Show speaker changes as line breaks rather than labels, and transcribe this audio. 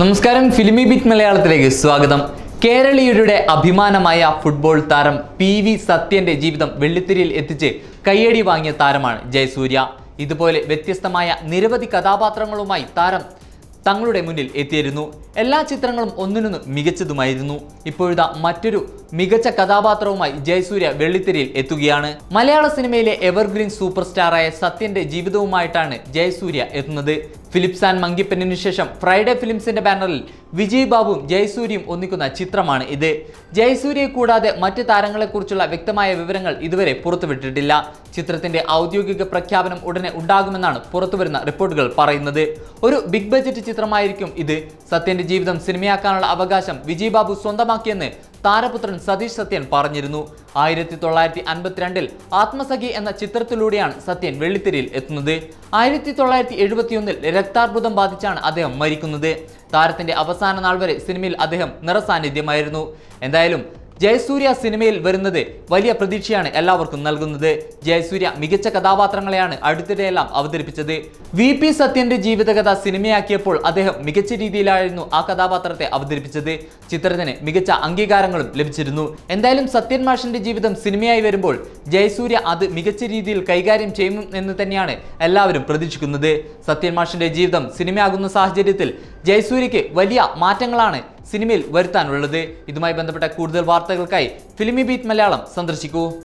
നമസ്കാരം ഫിലിമി ബിറ്റ് മലയാളത്തിലേക്ക് സ്വാഗതം. കേരളീയരുടെ അഭിമാനമായ ഫുട്ബോൾ താരം പി വി സത്യന്റെ ജീവിതം വെള്ളിത്തിരിയിൽ എത്തിച്ച് കയ്യടി വാങ്ങിയ താരമാണ് ജയസൂര്യ. ഇതുപോലെ വ്യത്യസ്തമായ നിരവധി കഥാപാത്രങ്ങളുമായി താരം തങ്ങളുടെ മുന്നിൽ എത്തിയിരുന്നു. എല്ലാ ചിത്രങ്ങളും ഒന്നിനൊന്ന് മികച്ചതുമായിരുന്നു. ഇപ്പോഴത്തെ മറ്റൊരു മികച്ച കഥാപാത്രവുമായി ജയസൂര്യ വെള്ളിത്തിരയിൽ എത്തുകയാണ്. മലയാള സിനിമയിലെ എവർഗ്രീൻ സൂപ്പർ സ്റ്റാറായ സത്യന്റെ ജീവിതവുമായിട്ടാണ് ജയസൂര്യ എത്തുന്നത്. ഫിലിപ്സ് ആൻഡ് മങ്കിപ്പനിനു ശേഷം ഫ്രൈഡേ ഫിലിംസിന്റെ ബാനറിൽ വിജയ് ബാബുവും ജയസൂര്യയും ഒന്നിക്കുന്ന ചിത്രമാണ് ഇത്. ജയസൂര്യയെ കൂടാതെ മറ്റ് താരങ്ങളെക്കുറിച്ചുള്ള വ്യക്തമായ വിവരങ്ങൾ ഇതുവരെ പുറത്തുവിട്ടിട്ടില്ല. ചിത്രത്തിന്റെ ഔദ്യോഗിക പ്രഖ്യാപനം ഉടനെ ഉണ്ടാകുമെന്നാണ് പുറത്തുവരുന്ന റിപ്പോർട്ടുകൾ പറയുന്നത്. ഒരു ബിഗ് ബജറ്റ് ചിത്രമായിരിക്കും ഇത്. സത്യന്റെ ജീവിതം സിനിമയാക്കാനുള്ള അവകാശം വിജയ് ബാബു സ്വന്തമാക്കിയെന്ന് താരപുത്രൻ സതീഷ് സത്യൻ പറഞ്ഞിരുന്നു. ആയിരത്തി തൊള്ളായിരത്തി അൻപത്തിരണ്ടിൽ ആത്മസഖി എന്ന ചിത്രത്തിലൂടെയാണ് സത്യൻ വെള്ളിത്തിരിയിൽ എത്തുന്നത്. ആയിരത്തി തൊള്ളായിരത്തി എഴുപത്തിയൊന്നിൽ രക്താർബുദം ബാധിച്ചാണ് അദ്ദേഹം മരിക്കുന്നത്. താരത്തിന്റെ അവസാന നാൾ വരെ സിനിമയിൽ അദ്ദേഹം നിറസാന്നിധ്യമായിരുന്നു. എന്തായാലും ജയസൂര്യ സിനിമയിൽ വരുന്നത് വലിയ പ്രതീക്ഷയാണ് എല്ലാവർക്കും നൽകുന്നത്. ജയസൂര്യ മികച്ച കഥാപാത്രങ്ങളെയാണ് അടുത്തിടെയെല്ലാം അവതരിപ്പിച്ചത്. വി പി സത്യന്റെ ജീവിതകഥ സിനിമയാക്കിയപ്പോൾ അദ്ദേഹം മികച്ച രീതിയിലായിരുന്നു ആ കഥാപാത്രത്തെ അവതരിപ്പിച്ചത്. ചിത്രത്തിന് മികച്ച അംഗീകാരങ്ങളും ലഭിച്ചിരുന്നു. എന്തായാലും സത്യൻ മാഷിന്റെ ജീവിതം സിനിമയായി വരുമ്പോൾ ജയസൂര്യ അത് മികച്ച രീതിയിൽ കൈകാര്യം ചെയ്യും എന്ന് തന്നെയാണ് എല്ലാവരും പ്രതീക്ഷിക്കുന്നത്. സത്യൻ മാഷിന്റെ ജീവിതം സിനിമയാകുന്ന സാഹചര്യത്തിൽ ജയസൂര്യക്ക് വലിയ മാറ്റങ്ങളാണ് സിനിമയിൽ വരുത്താനുള്ളത്. ഇതുമായി ബന്ധപ്പെട്ട കൂടുതൽ വാർത്തകൾക്കായി ഫിലിമി ബീറ്റ് മലയാളം സന്ദർശിക്കൂ.